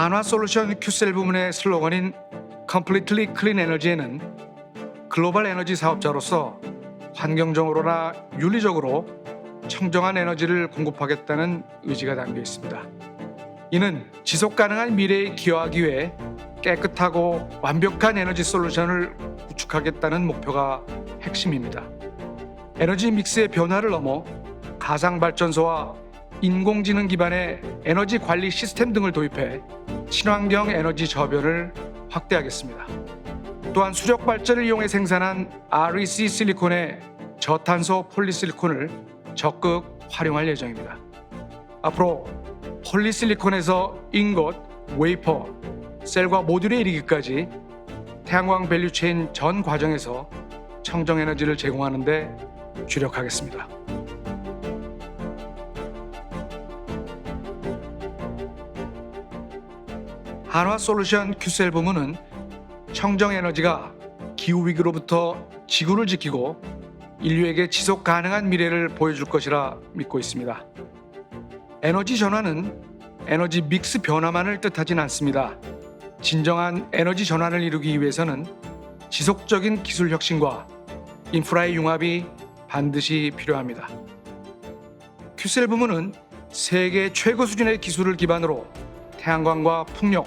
한화 솔루션 큐셀 부문의 슬로건인 Completely Clean Energy에는 글로벌 에너지 사업자로서 환경적으로나 윤리적으로 청정한 에너지를 공급하겠다는 의지가 담겨 있습니다. 이는 지속 가능한 미래에 기여하기 위해 깨끗하고 완벽한 에너지 솔루션을 구축하겠다는 목표가 핵심입니다. 에너지 믹스의 변화를 넘어 가상 발전소와 인공지능 기반의 에너지 관리 시스템 등을 도입해 친환경 에너지 저변을 확대하겠습니다. 또한 수력 발전을 이용해 생산한 REC 실리콘의 저탄소 폴리실리콘을 적극 활용할 예정입니다. 앞으로 폴리실리콘에서 인got, 웨이퍼, 셀과 모듈에 이르기까지 태양광 밸류체인 전 과정에서 청정 에너지를 제공하는 데 주력하겠습니다. 한화 솔루션 큐셀 부문은 청정 에너지가 기후 위기로부터 지구를 지키고 인류에게 지속 가능한 미래를 보여줄 것이라 믿고 있습니다. 에너지 전환은 에너지 믹스 변화만을 뜻하진 않습니다. 진정한 에너지 전환을 이루기 위해서는 지속적인 기술 혁신과 인프라의 융합이 반드시 필요합니다. 큐셀 부문은 세계 최고 수준의 기술을 기반으로 태양광과 풍력,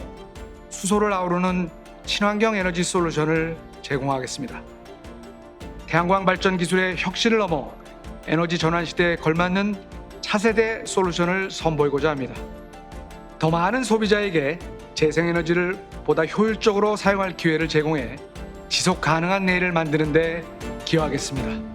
수소를 아우르는 친환경 에너지 솔루션을 제공하겠습니다. 태양광 발전 기술의 혁신을 넘어 에너지 전환 시대에 걸맞는 차세대 솔루션을 선보이고자 합니다. 더 많은 소비자에게 재생에너지를 보다 효율적으로 사용할 기회를 제공해 지속 가능한 내일을 만드는 데 기여하겠습니다.